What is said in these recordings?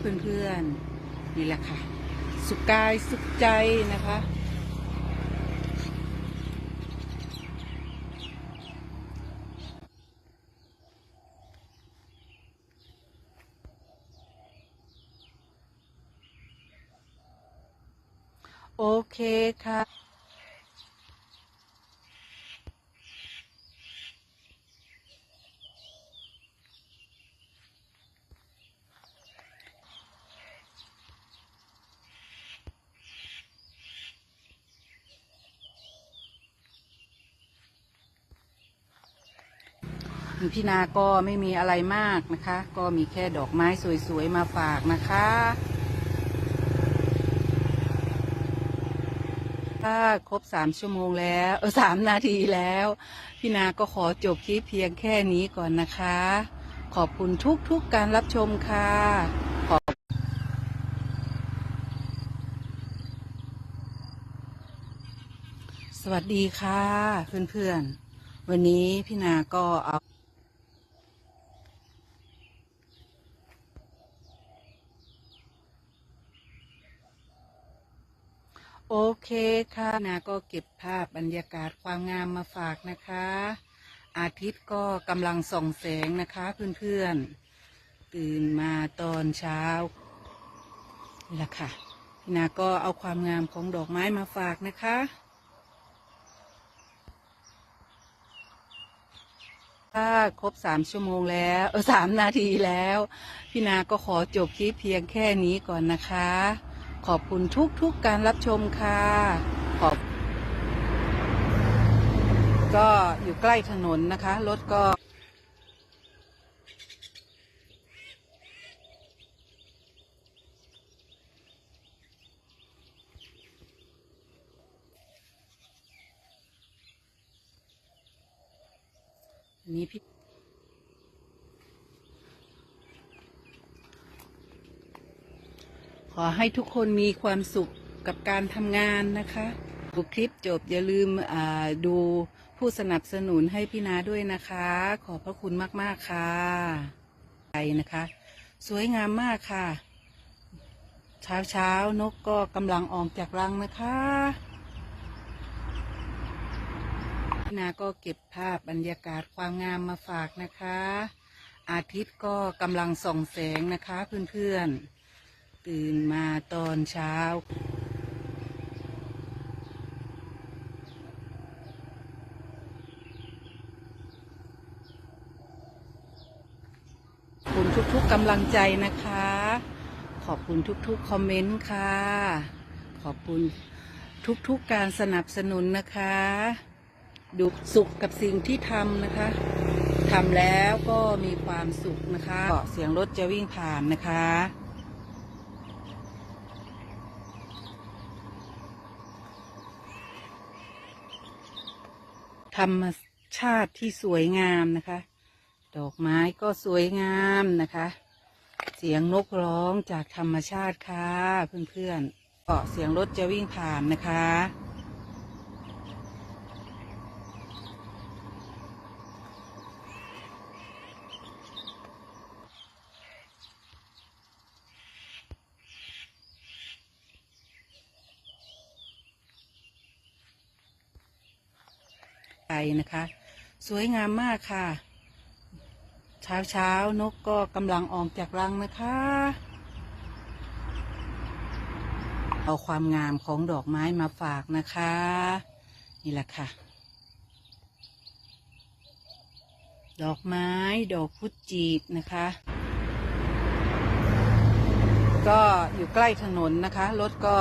เพื่อนๆ นี่แหละค่ะ สุขกายสุขใจนะคะ โอเคค่ะ พี่นาก็ไม่มีอะไรมากนะคะ ก็มีแค่ดอกไม้สวยๆมาฝากนะคะถ้าครบสามชั่วโมงแล้วเออสามนาทีแล้ว พี่นาก็ขอจบคลิปเพียงแค่นี้ก่อนนะคะ ขอบคุณทุกๆการรับชมค่ะขอบสวัสดีค่ะ เพื่อนๆ วันนี้พี่นาก็เอา โอเคค่ะนาก็เก็บภาพบรรยากาศความงามมาฝากนะคะ อาทิตย์ก็กำลังส่องแสงนะคะเพื่อนๆ ตื่นมาตอนเช้านี่แหละค่ะพี่นาก็เอาความงามของดอกไม้มาฝากนะคะถ้าครบสามชั่วโมงแล้วสามนาทีแล้ว พี่นาก็ขอจบคลิปเพียงแค่นี้ก่อนนะคะ ขอบคุณทุกๆการรับชมค่ะขอบก็อยู่ใกล้ถนนนะคะ รถก็นนี้พี่ อให้ทุกคนมีความสุขกับการทำงานนะคะดูคลิปจบอย่าลืมดูผู้สนับสนุนให้พี่นาด้วยนะคะ ขอบพระคุณมาก ๆ ค่ะไปนะคะ สวยงามมากค่ะ เช้าเช้านกก็กำลังออกจากรังนะคะ พี่นาก็เก็บภาพบรรยากาศความงามมาฝากนะคะ อาทิตย์ก็กำลังส่องแสงนะคะเพื่อน ๆ ตื่นมาตอนเช้า ขอบคุณทุกๆกำลังใจนะคะ ขอบคุณทุกๆคอมเมนต์ค่ะ ขอบคุณทุกๆการสนับสนุนนะคะ ดูสุขกับสิ่งที่ทำนะคะทำแล้วก็มีความสุขนะคะเสียงรถจะวิ่งผ่านนะคะ รรมชาติที่สวยงามนะคะ ดอกไม้ก็สวยงามนะคะ เสียงนกร้องจากธรรมชาติค่ะเพื่อนๆเกาะเสียงรถจะวิ่งผ่านนะคะ ไปนะคะ สวยงามมากค่ะ เช้าเช้านกก็กำลังออกจากรังนะคะ เอาความงามของดอกไม้มาฝากนะคะ นี่แหละค่ะ ดอกไม้ดอกพุทจีบนะคะก็อยู่ใกล้ถนนนะคะ รถก็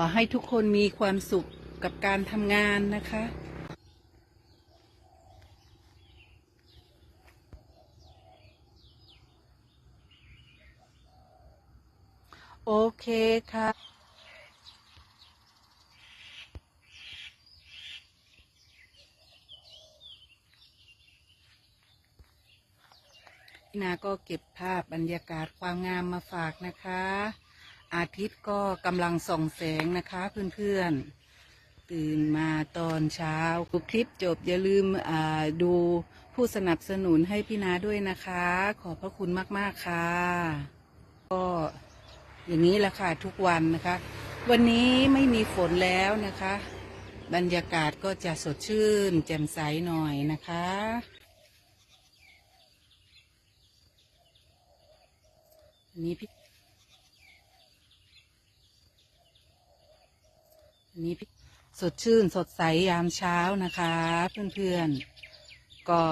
อให้ทุกคนมีความสุขกับการทำงานนะคะโอเคค่ะ นาก็เก็บภาพบรรยากาศความงามมาฝากนะคะ อาทิตย์ก็กำลังส่องแสงนะคะเพื่อนๆ ตื่นมาตอนเช้าดูคลิปจบอย่าลืมดูผู้สนับสนุนให้พี่นาด้วยนะคะ ขอบพระคุณมากๆค่ะ ก็อย่างนี้แหละค่ะทุกวันนะคะ วันนี้ไม่มีฝนแล้วนะคะ บรรยากาศก็จะสดชื่น แจ่มใสหน่อยนะคะนนี้พี่ นี้สดชื่นสดใสยามเช้านะคะ เพื่อนๆ ก็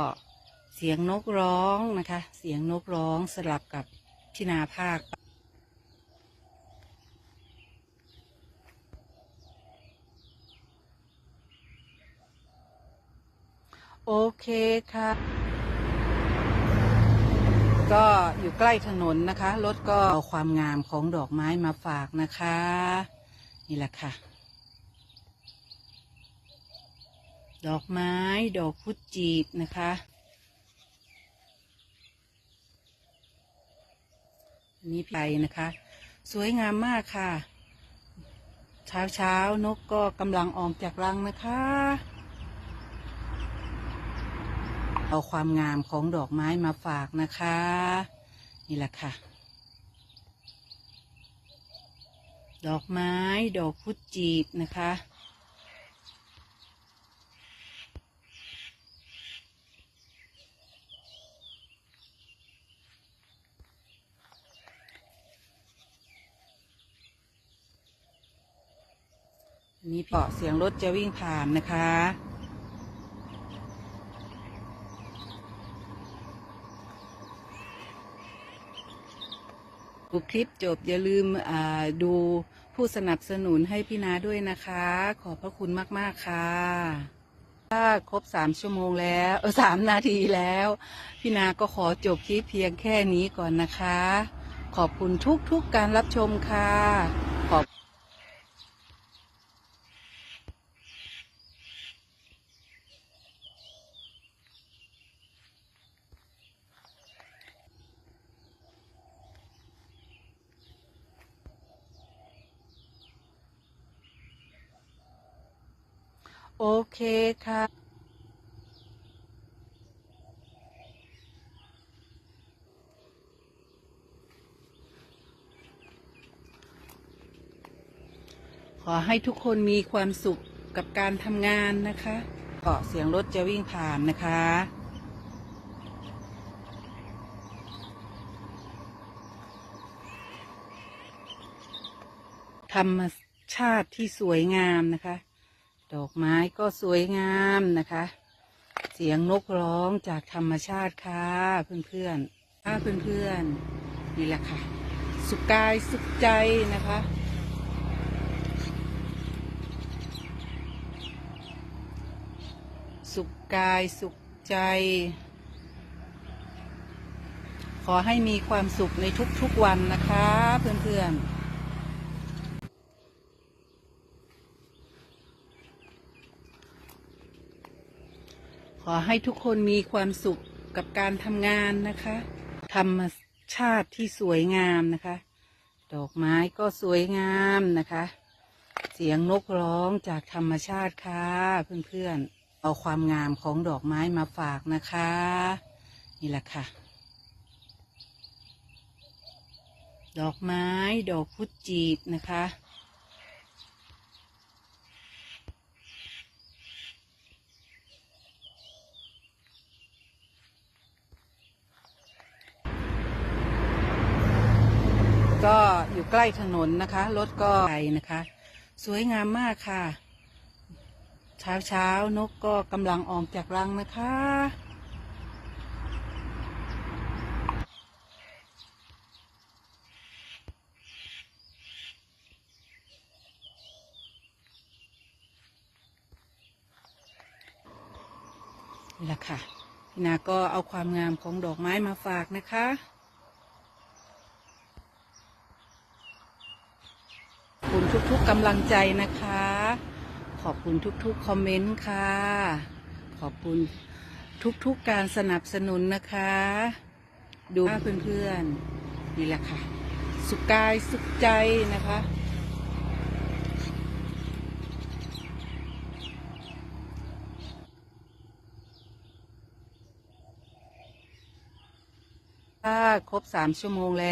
เสียงนกร้องนะคะ เสียงนกร้องสลับกับที่นาภาคโอเคค่ะ ก็อยู่ใกล้ถนนนะคะ รถก็เอาความงามของดอกไม้มาฝากนะคะ นี่แหละค่ะ ดอกไม้ ดอกพุจีบนะคะ อันนี้ไปนะคะ สวยงามมากค่ะ เช้าเช้านกก็กำลังออกจากรังนะคะ เอาความงามของดอกไม้มาฝากนะคะ นี่แหละค่ะดอกไม้ ดอกพุจีบนะคะ นนี้เปาะเสียงรถจะวิ่งผ่านนะคะ ดูคลิปจบอย่าลืมดูผู้สนับสนุนให้พี่นาด้วยนะคะ ขอบพระคุณมาก ๆ ค่ะถ้าครบสามชั่วโมงแล้วสามนาทีแล้ว พี่นาก็ขอจบคลิปเพียงแค่นี้ก่อนนะคะ ขอบคุณทุกๆการรับชมค่ะ ขอบ โอเคค่ะ ขอให้ทุกคนมีความสุขกับการทำงานนะคะเกาะเสียงรถจะวิ่งผ่านนะคะธรรมชาติที่สวยงามนะคะ ดอกไม้ก็สวยงามนะคะ เสียงนกร้องจากธรรมชาติค่ะเพื่อนๆค่ะเพื่อนๆนี่แหละค่ะ สุขกายสุขใจนะคะสุขกายสุขใจ ขอให้มีความสุขในทุกๆวันนะคะ เพื่อนๆ ขอให้ทุกคนมีความสุขกับการทำงานนะคะ ธรรมชาติที่สวยงามนะคะ ดอกไม้ก็สวยงามนะคะ เสียงนกร้องจากธรรมชาติค่ะเพื่อนๆ เอาความงามของดอกไม้มาฝากนะคะ นี่แหละค่ะ ดอกไม้ดอกพุจีบนะคะ ก็อยู่ใก ล้ถนนนะคะ รถก็ไกลนะคะ สวยงามมากค่ะ เช้าเช้านกก็กำลังออกจากรังนะคะ นี่แหละค่ะนาก็เอาความงามของดอกไม้มาฝากนะคะ ทุกกำลังใจนะคะ ขอบคุณทุกๆคอมเมนต์ค่ะ ขอบคุณทุกๆการสนับสนุนนะคะ ดูเพื่อนๆนี่แหละค่ะ สุขกายสุขใจนะคะถ้าครบสามชั่วโมงแล้ว